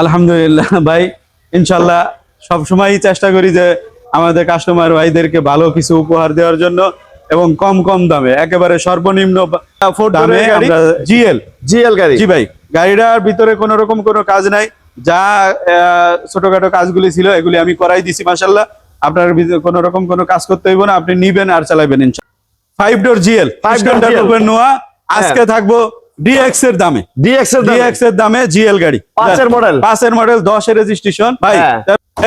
আলহামদুলিল্লাহ ভাই ইনশাল্লাহ সবসময়ই চেষ্টা করি যে আমাদের কাস্টমার ভাইদেরকে ভালো কিছু উপহার দেওয়ার জন্য এবং কম কম দামে একেবারে সর্বনিম্ন দামে জিএল। জিএল গাড়ি? জি ভাই গাড়িটার ভিতরে কোনো রকম কোনো কাজ নাই। যা ছোটখাটো কাজগুলি ছিল এগুলি আমি করাই দিছি মাসাল্লাহ আপনার ভিতরে কোনো রকম কোনো কাজ করতে হইব না আপনি নিবেন আর চালাবেন five door GL five door Noah. আজকে থাকব ডিএক্স এর দামে। ডিএক্স এর ডিএক্স এর দামে জিএল গাড়ি। পাঁচের model? পাঁচের মডেল দশের রেজিস্ট্রেশন ভাই হ্যাঁ।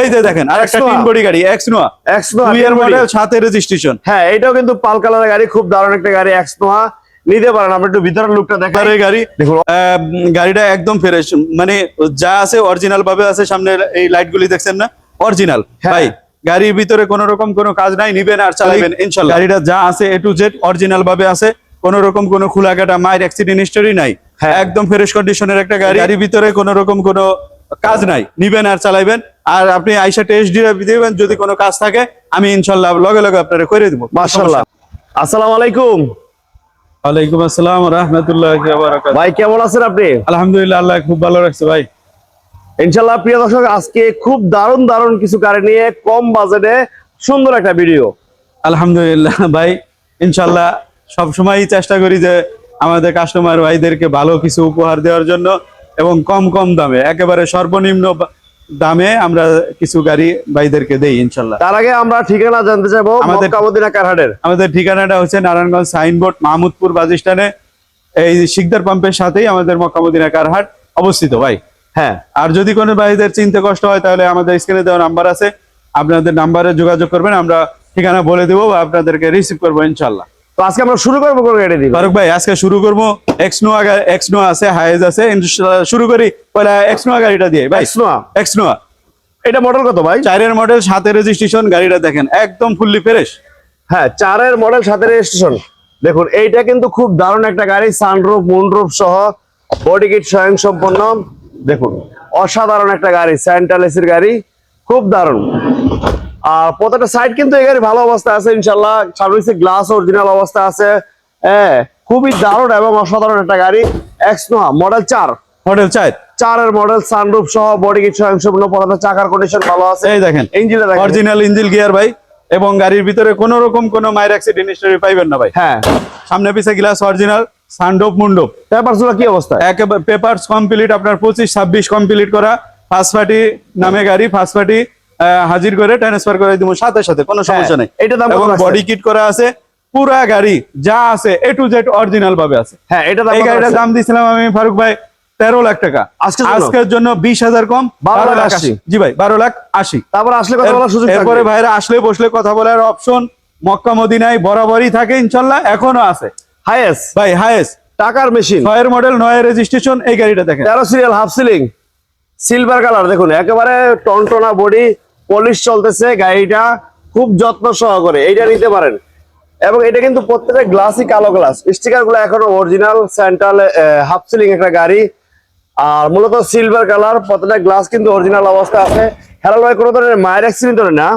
এই যে দেখেন তিন বডি গাড়ি এক্স নোয়া এক্স নোয়া দুই এর মডেল সাতের রেজিস্ট্রেশন হ্যাঁ এটাও কিন্তু পাল কালারের গাড়ি খুব দারুণ একটা গাড়ি এক্স নোয়া নিতে পারেন আমরা একটু ভিতরের লুকটা দেখাই। গাড়ি গাড়ি দেখুন। আহ, গাড়িটা একদম ফ্রেশ মানে যা আছে অরিজিনাল ভাবে আছে সামনে এই লাইট গুলি দেখছেন না? অরিজিনাল হ্যাঁ। ভাই গাড়ির ভিতরে কোনো রকম কোনো কাজ নাই নিবেন আর চালাবেন ইনশাল্লাহ। গাড়িটা যা আছে এ টু জেড অরিজিনাল ভাবে আছে। কোনো রকম কোনো খোলা কাটা মায়ের অ্যাক্সিডেন্ট হিস্টোরি নাই। হ্যাঁ। একদম ফ্রেশ কন্ডিশনের একটা গাড়ি। গাড়ির ভিতরে কোনো রকম কোনো কাজ নাই। নিবেন আর চালাইবেন। আর আপনি আইসা টেস্ট দিয়ে দিবেন যদি কোনো কাজ থাকে আমি ইনশাল্লাহ লগে লগে আপনারা করে দিব। মাশাআল্লাহ। আসসালামু আলাইকুম। ওয়ালাইকুম আসসালাম রহমতুল্লাহ ভাই কেমন আছেন আপনি? আলহামদুলিল্লাহ আল্লাহ খুব ভালো রাখছে ভাই। ইনশাল্লাহ প্রিয় দর্শক আজকে খুব দারুণ দারুণ কিছু গাড়ি নিয়ে কম বাজেটে সুন্দর একটা ভিডিও। আলহামদুলিল্লাহ ভাই। ইনশাল্লাহ সবসময়ই চেষ্টা করি যে আমাদের কাস্টমার ভাইদেরকে ভালো কিছু উপহার দেওয়ার জন্য এবং কম কম দামে একেবারে সর্বনিম্ন দামে আমরা কিছু গাড়ি ভাইদেরকে দেই ইনশাল্লাহ। তার আগে আমরা ঠিকানা জানতে চাইব আমাদের- মক্কা মদিনা কারহাটের। আমাদের ঠিকানাটা হচ্ছে নারায়ণগঞ্জ সাইনবোর্ড মাহমুদপুর বাস স্ট্যান্ডে। এই শিকদার পাম্পের সাথেই আমাদের মক্কামদিনা কারহাট অবস্থিত ভাই। হ্যাঁ। আর যদি কোনো ভাইদের চিনতে কষ্ট হয় তাহলে আমাদের স্ক্রিনে দেওয়া নাম্বার আছে। আপনাদের নাম্বারে যোগাযোগ করবেন আমরা ঠিকানা বলে দেবো বা আপনাদেরকে রিসিভ করব ইনশাল্লাহ। তো আজকে আমরা শুরু করব কোন গাড়ি দিয়ে? ফারুক ভাই আজকে শুরু করব এক্স নোয়া আছে হাইজ আছে শুরু করি পয়লা এক্স গাড়িটা দিয়ে ভাই। X Noah? এটা মডেল কত ভাই? চারের মডেল সাতের রেজিস্ট্রেশন গাড়িটা দেখেন একদম ফুললি ফ্রেশ হ্যাঁ চারের মডেল সাথে রেজিস্ট্রেশন দেখুন এইটা কিন্তু খুব দারুণ একটা গাড়ি সানরুফ মুনরুফ সহ বডি কিট স্বয়ং সম্পন্ন দেখুন অসাধারণ একটা গাড়ি এসির গাড়ি খুব দারুণ। আর প্রত্যেকটা সাইড কিন্তু এই গাড়ি ভালো অবস্থা আছে ইনশাল্লাহ সার্ভিসে গ্লাস অরিজিনাল অবস্থা আছে। হ্যাঁ খুবই দারুণ এবং অসাধারণ একটা গাড়ি। এক্স নোয়া মডেল চার। মডেল চার। চারের মডেল সানরুফ সহ বডি কিট সম্পন্ন প্রত্যেকটা চাকার কন্ডিশন ভালো আছে। এই দেখেন ইঞ্জিনটা দেখেন। অরিজিনাল ইঞ্জিল গিয়ার ভাই এবং গাড়ির ভিতরে কোন রকম কোনো মায়ের অ্যাক্সিডেন্ট হিস্টোরি পাইবেন না ভাই। হ্যাঁ। সামনে পিছে গ্লাস অরিজিনাল সানডোপ মুন্ডোপ পেপারসগুলো কি অবস্থা? একেবারে পেপারস কমপ্লিট আপনার পঁচিশ ছাব্বিশ কমপ্লিট করা। ফার্স্ট পার্টি নামে গাড়ি ফার্স্ট পার্টি হাজির করে ট্রান্সফার করে দিব সাথে সাথে কোনো সমস্যা নেই। এটার দাম এবং বডি কিট করা আছে পুরা গাড়ি যা আছে এ টু জেড অরিজিনাল ভাবে আছে। হ্যাঁ এটা এই গাড়িটার দাম দিয়েছিলাম আমি ফারুক ভাই তেরো লাখ টাকা। আজকের জন্য? আজকের জন্য বিশ হাজার কম বারো লাখ আশি। জি ভাই বারো লাখ আশি। তারপর আসলে কথা বলার সুযোগ এরপরে। ভাইরা আসলে বসলে কথা বলার অপশন মক্কা মদিনায় বরাবরই থাকে ইনশাল্লাহ এখনও আছে। হাইয়েস্ট ভাই হায়েস্ট টাকার মেশিন ছয়ের মডেল নয় রেজিস্ট্রেশন এই গাড়িটা দেখেন। তেরো serial half ceiling silver colour দেখুন একেবারে টনটনা বডি পলিশ চলতেছে গাড়িটা খুব যত্ন সহকারে এইটা নিতে পারেন। এবং এটা কিন্তু প্রত্যেকটা গ্লাসই কালো গ্লাস। স্টিকারগুলো এখনও অরিজিনাল সেন্ট্রাল হাফ সিলিং একটা গাড়ি। আর মূলত সিলভার কালার প্রত্যেকটা গ্লাস কিন্তু অরিজিনাল অবস্থা আছে। হেলাল ভাই কোনো ধরনের মায়ের অ্যাক্সিডেন্ট ধরে না?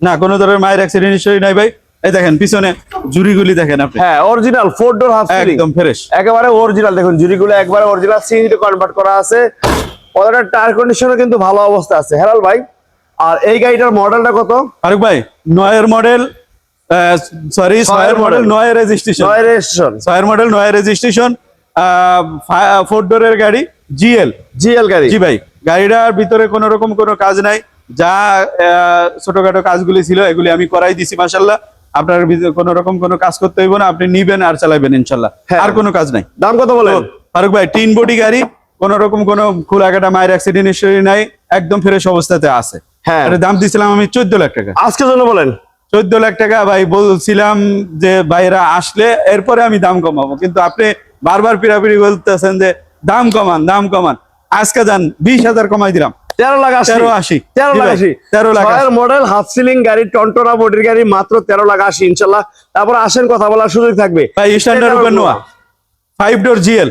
না কোনো ধরনের মায়ের অ্যাক্সিডেন্ট হিস্টোরি নাই ভাই। এই দেখেন পিছনে জুরিগুলি দেখেন আপনি। হ্যাঁ original four door half ceiling একদম ফ্রেশ একেবারে অরিজিনাল দেখুন জুরিগুলো একবারে অরিজিনাল সিএনজি কনভার্ট করা আছে। ওদের টায়ার কন্ডিশনও কিন্তু ভালো অবস্থা আছে। হেলাল ভাই? আর এই গাড়িটার মডেলটা কত? ফারুক ভাই নয়ের মডেল সরি ছয়ের মডেল। নয়ের রেজিস্ট্রেশন নয় রেজিস্ট্রেশন ছয়ের মডেল নয়ের রেজিস্ট্রেশন ফোর ডোরের গাড়ি জিএল জিএল গাড়ি। জি ভাই গাড়িটার ভিতরে কোনো রকম কোনো কাজ নাই। যা ছোটখাটো কাজগুলি ছিল এগুলি আমি করাই দিছি মাসাল্লাহ আপনার ভিতরে কোনো রকম কোনো কাজ করতে হইব না আপনি নিবেন আর চালাবেন ইনশাল্লাহ হ্যাঁ। আর কোনো কাজ নাই। দাম কত বলেন? তো, ফারুক ভাই তিন বডি গাড়ি কোন রকম কোন খোলাকাটা মায়ের অ্যাক্সিডেন্ট হিস্টোরি নাই একদম ফ্রেশ অবস্থাতে আছে। হ্যাঁ। দাম দিছিলাম আমি চোদ্দ লাখ টাকা। আজকের জন্য বলেন। চোদ্দ লাখ টাকা ভাই বলছিলাম যে ভাইরা আসলে এরপরে আমি দাম কমাবো। কিন্তু আপনি বারবার পিড়াপিড়ি বলতেছেন যে দাম কমান দাম কমান। আজকে যান বিশ হাজার কমাই দিলাম। তেরো লাখ আশি। তেরো আশি। তেরো লাখ আশি। তেরো লাখ মডেল হাফ সিলিং গাড়ি টনটনা বডির গাড়ি মাত্র তেরো লাখ আশি ইনশাল্লাহ। তারপর আসেন কথা বলার সুযোগ থাকবে। ভাই স্ট্যান্ডার্ড উপর Noah. Five door GL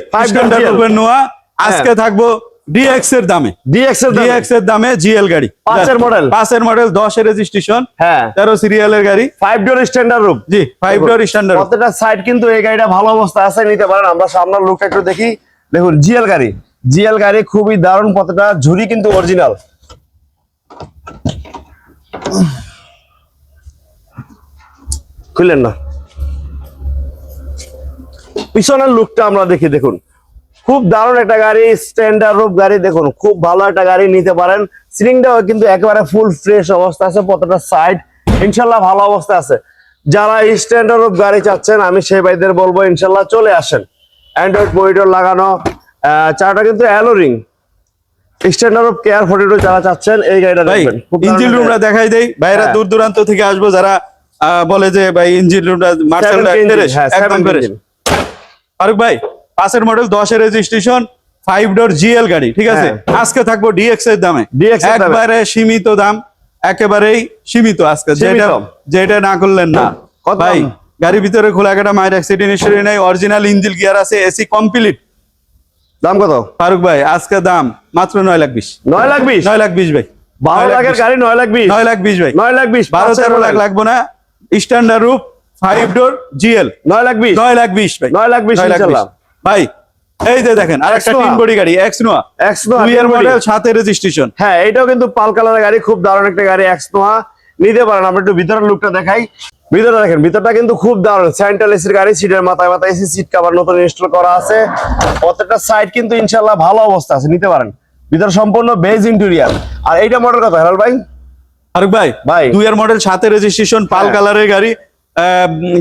Noah. আজকে হ্যাঁ। থাকব ডিএক্স এর দামে। ডিএক্স এর ডিএক্স এর দামে জিএল গাড়ি। পাঁচের model। পাঁচের মডেল রেজিস্ট্রেশন হ্যাঁ। তেরো সিরিয়ালের গাড়ি। Five door standard room G five door standard প্রত্যেকটা সাইড কিন্তু এই গাড়িটা ভালো অবস্থা আছে নিতে পারেন। আমরা সামনের লুকটা একটু দেখি। দেখুন জিএল গাড়ি। জিএল গাড়ি খুবই দারুণ প্রত্যেকটা ঝুড়ি কিন্তু অরিজিনাল খুললেন না? পিছনের লুকটা আমরা দেখি দেখুন। খুব দারুণ একটা গাড়ি স্ট্যান্ডার্ড রূপ গাড়ি দেখুন খুব ভালো একটা গাড়ি নিতে পারেন। সিলিংটাও কিন্তু একেবারে ফুল ফ্রেশ অবস্থা আছে প্রত্যেকটা সাইড ইনশাল্লাহ ভালো অবস্থা আছে। যারা স্ট্যান্ডার্ড রূপ গাড়ি চাচ্ছেন আমি সেই ভাইদের বলব ইনশাল্লাহ চলে আসেন। অ্যান্ড্রয়েড মনিটর লাগানো চারটা কিন্তু অ্যালোরিং স্ট্যান্ডার্ড অফ কেয়ার ফোর্টি যারা চাচ্ছেন এই গাড়িটা ভাই দেখবেন। খুব ইঞ্জিন রুমটা দেখাই দেই। ভাইরা হ্যাঁ। দূর দূরান্ত থেকে আসব যারা আহ, বলে যে ভাই ইঞ্জিন রুমটা মার্শালটা 70 হ্যাঁ, একদম ফারুক ভাই পাঁচের মডেল দশের রেজিস্ট্রেশন ফাইভ ডোর জিএল গাড়ি ঠিক আছে হ্যাঁ। আজকে থাকব ডিএক্স এর দামে একবারে সীমিত দাম একেবারেই সীমিত আজকে। যেটা যেটা না করলেন না ভাই গাড়ির ভিতরে খোলা কাটা মায়ের অ্যাক্সিডেন্ট হিস্টরি নেই অরিজিনাল ইঞ্জিন গিয়ার আছে এসি কমপ্লিট দাম কত ফারুক ভাই আজকে দাম মাত্র নয় লাখ বিশ নয় লাখ বিশ নয় লাখ বিশ ভাই বারো লাখ লাখের গাড়ি নয় লাখ বিশ নয় লাখ বিশ ভাই নয় লাখ বিশ বারো তেরো লাখ। লাগবো না স্ট্যান্ডার্ড রূপ ফাইভ ডোর জিএল নয় লাখ বিশ নয় লাখ বিশ ভাই নয় লাখ বিশ নয় লাখ বিশ। ভাই এই যে দেখেন আরেকটা তিন বডি গাড়ি এক্স নোয়া দুই এর মডেল সাথে রেজিস্ট্রেশন হ্যাঁ এটাও কিন্তু পাল কালারের গাড়ি খুব দারুণ একটা গাড়ি এক্স নোহা নিতে পারেন আমরা একটু ভিতরের লুকটা দেখাই। ভিতরে দেখেন ভিতরটা কিন্তু খুব দারুণ। সেন্ট্রাল এসির গাড়ি সিটের মাথায় মাথায় এসি সিট কভার নতুন ইনস্টল করা আছে। প্রত্যেকটা সাইড কিন্তু ইনশাল্লাহ ভালো অবস্থা আছে নিতে পারেন। ভিতর সম্পূর্ণ বেজ ইন্টেরিয়ার আর এইটা মডেল কত হেলাল ভাই? ফারুক ভাই ভাই। দুই এর মডেল সাথে রেজিস্ট্রেশন পাল হ্যাঁ। কালারের গাড়ি।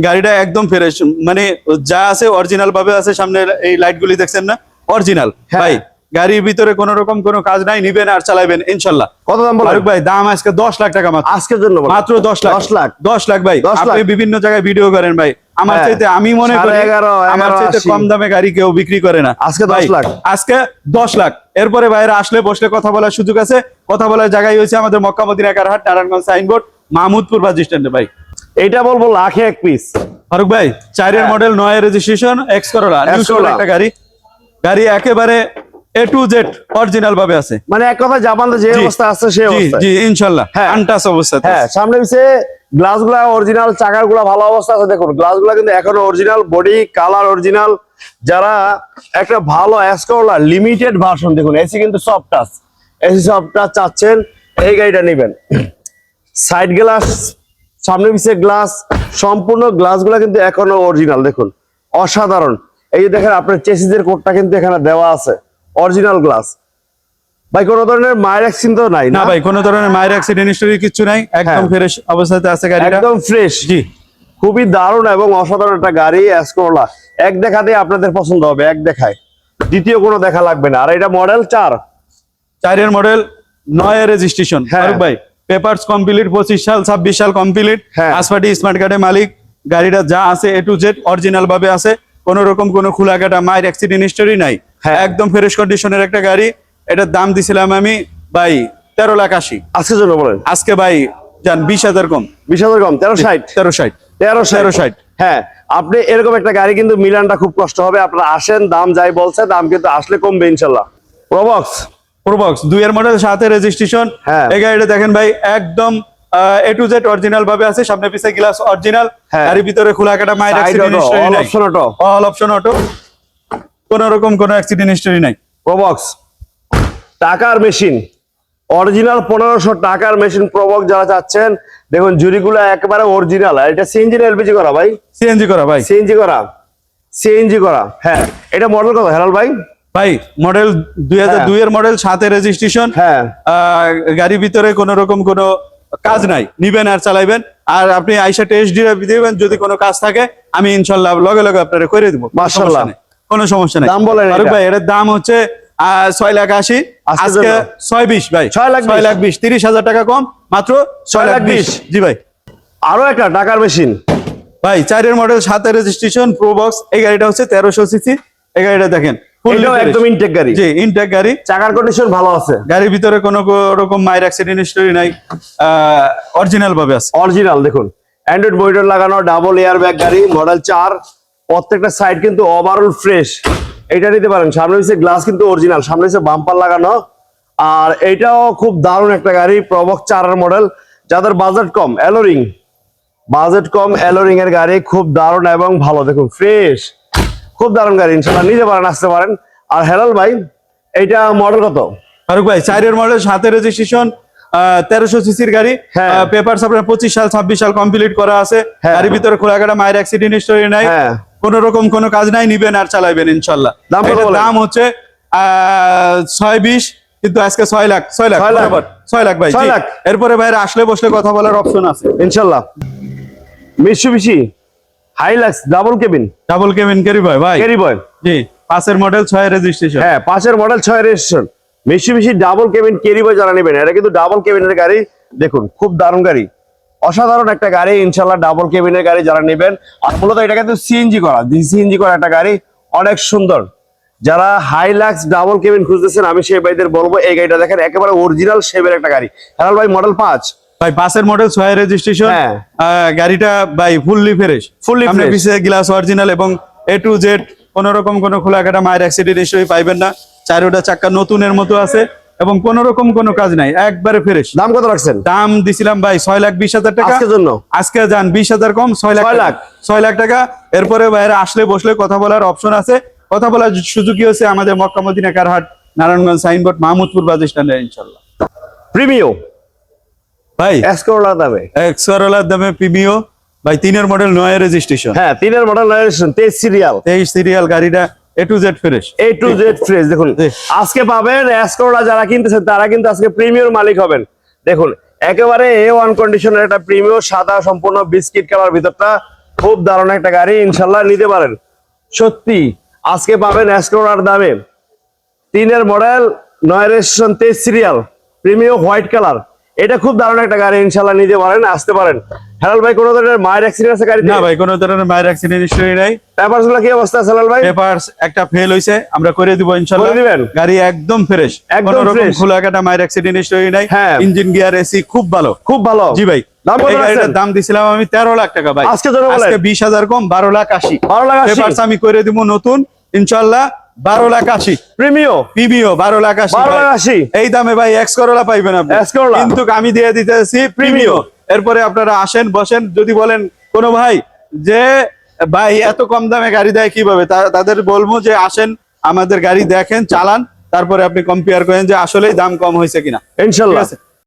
গাড়িটা একদম ফ্রেশ মানে যা আছে অরিজিনাল ভাবে আছে সামনে এই লাইট গুলি দেখছেন না? অরিজিনাল হ্যাঁ। ভাই গাড়ির ভিতরে কোন রকম কোনো কাজ নাই নিবেন আর চালাবেন ইনশাল্লাহ। কত দাম ফারুক ভাই দাম আজকে দশ লাখ টাকা মাত্র। আজকের জন্য মাত্র দশ লাখ। দশ লাখ। দশ লাখ ভাই। 10 লাখ। আপনি বিভিন্ন জায়গায় ভিডিও করেন ভাই। আমার হ্যাঁ। চাইতে আমি মনে করি আমার চাইতে কম দামে গাড়ি কেউ বিক্রি করে না। আজকে 10 লাখ। আজকে দশ লাখ। এরপরে বাইরে আসলে বসলে কথা বলার সুযোগ আছে। কথা বলার জায়গায় হয়েছে আমাদের Mecca Medina কারহাট Narayanganj signboard Mahmudpur bus স্ট্যান্ডে ভাই। এইটা বলব লাখে এক পিস ফারুক ভাই চারের হ্যাঁ। মডেল নয় রেজিস্ট্রেশন এক্স করোলা একটা গাড়ি। গাড়ি একেবারে এ টু জেড অরিজিনাল ভাবে আছে। মানে এক কথা জাপান যে অবস্থা আছে সেই জি অবস্থা জি ইনশাল্লাহ। হ্যাঁ। আনটাস অবস্থা হ্যাঁ সামনে পিছে গ্লাসগুলা অরিজিনাল চাকারগুলা ভালো অবস্থা আছে। দেখুন গ্লাসগুলা কিন্তু এখনও অরিজিনাল বডি কালার অরিজিনাল যারা একটা ভালো অ্যাসকোলা লিমিটেড ভার্সন দেখুন এসি কিন্তু soft touch AC soft touch চাচ্ছেন এই গাড়িটা নেবেন। সাইড গ্লাস সামনে পিছে গ্লাস সম্পূর্ণ গ্লাসগুলা কিন্তু এখনও অরিজিনাল দেখুন। অসাধারণ। এই যে দেখেন আপনার চেসিসের কোডটা কিন্তু এখানে দেওয়া আছে। অরিজিনাল গ্লাস ভাই কোনো ধরনের মায়ের অ্যাক্সিডেন্ট তো নাই না? ভাই কোন ধরনের মায়ের অ্যাক্সিডেন্ট হিস্টোরি কিছু নাই। একদম হ্যাঁ। ফ্রেশ অবস্থাতে আছে গাড়িটা। একদম ফ্রেশ জি। খুবই দারুণ এবং অসাধারণ একটা গাড়ি এসকোলা এক দেখাতে আপনাদের পছন্দ হবে এক দেখায়। দ্বিতীয় কোনো দেখা লাগবে না। আর এটা মডেল চার। চারের মডেল নয় রেজিস্ট্রেশন হ্যাঁ। ভাই পেপারস কমপ্লিট পঁচিশ সাল ছাব্বিশ সাল কমপ্লিট হ্যাঁ। আসপাটি স্মার্ট কার্ডের মালিক গাড়িটা যা আছে এ টু জেড অরিজিনাল ভাবে আছে। কোন রকম কোনো খোলা কাটা মায়ের অ্যাক্সিডেন্ট হিস্টোরি নাই। হ্যাঁ। একদম ফ্রেশ কন্ডিশনের একটা গাড়ি। এটার দাম দিছিলাম আমি ভাই তেরো লাখ আশি। আজকের জন্য বলেন। আজকে ভাই যান বিশ হাজার কম। বিশ হাজার কম তেরো ষাট। তেরো ষাট। তেরো তেরো ষাট। ষাট হ্যাঁ আপনি এরকম একটা গাড়ি কিন্তু মিলানটা খুব কষ্ট হবে। আপনারা আসেন দাম যাই বলছে দাম কিন্তু আসলে কমবে ইনশাল্লাহ। প্রবক্স প্রোবক্স দুইয়ের মডেল সাথে রেজিস্ট্রেশন হ্যাঁ। এই গাড়িটা দেখেন ভাই একদম এ টু জেড অরিজিনাল ভাবে আছে। সামনে পিছে গ্লাস অরিজিনাল। গাড়ির ভিতরে খোলা কাটা মাইর option auto। All option auto কোন রকম কোনো অ্যাক্সিডেন্ট হিস্টরি নাই। প্রবক্স টাকার মেশিন অরিজিনাল পনেরোশো টাকার মেশিন প্রবক্স যারা চাচ্ছেন দেখুন জুরিগুলো একেবারে অরিজিনাল আর এটা সিএনজি এলপিজি করা ভাই? সিএনজি করা ভাই। সিএনজি করা। সিএনজি করা হ্যাঁ। এটা মডেল কত হেলাল ভাই? ভাই মডেল দুই হাজার হ্যাঁ। দুই এর মডেল সাথে রেজিস্ট্রেশন হ্যাঁ। গাড়ির ভিতরে কোন রকম কোনো কাজ নাই। নিবেন আর চালাইবেন। আর আপনি আইসা টেস্ট দিবেন যদি কোনো কাজ থাকে আমি ইনশাল্লাহ লগে লগে আপনারা করে দিব। মাশাআল্লাহ। কোনো সমস্যা নেই। দাম বলেন ফারুক ভাই এর দাম হচ্ছে ছয় লাখ আশি। আজকে? ছয় বিশ ভাই। ছয় লাখ ছয় লাখ বিশ তিরিশ হাজার টাকা কম মাত্র ছয় লাখ বিশ। জি ভাই। আরও একটা টাকার মেশিন ভাই চারের মডেল সাথে রেজিস্ট্রেশন প্রো বক্স এই গাড়িটা হচ্ছে তেরোশো সিসি। এই গাড়িটা দেখেন এটাও একদম ইনটেক গাড়ি। জি ইনটেক গাড়ি। চাকার কন্ডিশন ভালো আছে। গাড়ির ভিতরে কোনো রকম অ্যাক্সিডেন্ট হিস্টোরি নাই। অরিজিনাল ভাবে আছে। অরিজিনাল দেখুন। অ্যান্ড্রয়েড মনিটর লাগানো ডাবল এয়ার ব্যাগ গাড়ি মডেল চার। প্রত্যেকটা সাইড কিন্তু ওভারঅল ফ্রেশ এটা নিতে পারেন। সামনে হচ্ছে গ্লাস কিন্তু অরিজিনাল সামনে হচ্ছে বাম্পার লাগানো। আর এটাও খুব দারুণ একটা গাড়ি প্রবক চারের মডেল যাদের বাজেট কম অ্যালোরিং বাজেট কম অ্যালোরিং এর গাড়ি খুব দারুণ এবং ভালো। দেখুন ফ্রেশ খুব দারুণ গাড়ি ইনশাল্লাহ নিতে পারেন আসতে পারেন। আর হেলাল ভাই এইটা মডেল কত? ফারুক ভাই চারের মডেল সাথে রেজিস্ট্রেশন তেরোশো সিসির গাড়ি। হ্যাঁ। পেপার আপনার পঁচিশ সাল ছাব্বিশ সাল কমপ্লিট করা আছে। হ্যাঁ। গাড়ির ভিতরে খোলাঘাটা মায়ের অ্যাক্সিডেন্ট হিস্টোরি নাই। হ্যাঁ। কোন রকম কোনো কাজ নাই নিবেন আর চালাইবেন ইনশাল্লাহ। দাম হচ্ছে ছয় বিশ কিন্তু আজকে ছয় লাখ ছয় লাখ ছয় লাখ? ছয় লাখ ভাই ছয় লাখ? এরপরে ভাইরা আসলে বসলে কথা বলার অপশন আছে। ইনশাল্লাহ। Mitsubishi Hilux double cabin double cabin carry ভাই ভাই ক্যারি বয় জি পাঁচের মডেল ছয় রেজিস্ট্রেশন হ্যাঁ পাঁচের মডেল ছয় registration Mitsubishi double cabin carry boy যারা নেবেন এটা কিন্তু ডাবল কেবিনের গাড়ি দেখুন খুব দারুণ গাড়ি। অসাধারণ একটা গাড়ি ইনশাল্লাহ ডাবল কেবিনের গাড়ি যারা নেবেন। আর মূলত এটা কিন্তু সিএনজি করা সিএনজি করা একটা গাড়ি অনেক সুন্দর। যারা হাইলাক্স ডাবল কেবিন খুঁজতেছেন আমি সেই ভাইদের বলব এই গাড়িটা দেখেন একেবারে অরিজিনাল শেপের একটা গাড়ি। হেলাল ভাই মডেল পাঁচ? ভাই পাঁচের মডেল ছয় রেজিস্ট্রেশন হ্যাঁ। গাড়িটা ভাই ফুললি ফ্রেশ আপনি fresh। পিছিয়ে গ্লাস অরিজিনাল এবং এ টু জেড কোন রকম কোনো খোলাকাটা মায়ের অ্যাক্সিডেন্ট হিসেবে পাইবেন না। চারোটা চাক্কা নতুনের মতো আছে এবং কোন রকম কোনো কাজ নাই একবারে ফ্রেশ দাম কত রাখছেন? দাম দিছিলাম ভাই ছয় লাখ বিশ হাজার টাকা। আজকের জন্য? আজকে যান বিশ হাজার কম ছয় লাখ লাখ। ছয় লাখ টাকা। এরপরে বাইরে আসলে বসলে কথা বলার অপশন আছে। কথা বলার সুযোগই হচ্ছে আমাদের Mecca Medina কারহাট Narayanganj signboard Mahmudpur স্ট্যান্ডে ইনশাল্লাহ প্রিমিও ভাই এসকোলা দামে। এক্সরোলার দামে পিবিও ভাই তিনের মডেল নয় রেজিস্ট্রেশন হ্যাঁ তিনের মডেল নয় রেজিস্ট্রেশন তেইশ সিরিয়াল তেইশ সিরিয়াল গাড়িটা A to Z fresh A to Z fresh দেখুন আজকে পাবেন যারা কিনতেছেন তারা কিন্তু আজকে প্রিমিয়র মালিক হবেন। দেখুন একেবারে এ ওয়ান কন্ডিশনের একটা প্রিমিয়র সাদা সম্পূর্ণ বিস্কিট কালার ভিতরটা খুব দারুণ একটা গাড়ি ইনশাল্লাহ নিতে পারেন। সত্যি আজকে পাবেন এসকোলার দামে। তিনের মডেল নয় রেজিস্ট্রেশন তেইশ সিরিয়াল প্রিমিয়র হোয়াইট কালার এটা খুব দারুণ একটা গাড়ি ইনশাল্লাহ নিতে পারেন আসতে পারেন। হেলাল ভাই কোনো ধরনের মায়ের অ্যাক্সিডেন্ট আছে গাড়িতে? না ভাই কোনো ধরনের মায়ের অ্যাক্সিডেন্ট হিস্টরি নাই। পেপারসগুলো কি অবস্থা আছে হেলাল ভাই? পেপারস একটা ফেল হইছে আমরা করে দিব ইনশাআল্লাহ। করে দিবেন? গাড়ি একদম ফ্রেশ একদম রকম। খোলা কাটা মায়ের অ্যাক্সিডেন্ট হিস্টরি নাই। হ্যাঁ। ইঞ্জিন গিয়ার এসি খুব ভালো। খুব ভালো। জি ভাই দাম কত দাম দিছিলাম আমি তেরো লাখ টাকা ভাই। আজকে জন্য আজকে বিশ হাজার কম বারো লাখ আশি। বারো লাখ পেপারস আমি করে দিব নতুন ইনশাল্লাহ বারো লাখ আশি। প্রিমিও? পিবিও বারো লাখ আশি বারো লাখ আশি? এই দামে ভাই এক্স করোলা পাইবেন আপনি। কিন্তু আমি দিয়ে দিতেছি প্রিমিও। এরপরে আপনারা আসেন বসেন। যদি বলেন কোনো ভাই যে ভাই এত কম দামে গাড়ি দেয় কীভাবে? তাদের বলব যে আসেন আমাদের গাড়ি দেখেন চালান। তারপরে আপনি কম্পেয়ার করেন যে আসলেই দাম কম হয়েছে কিনা। ইনশাল্লাহ।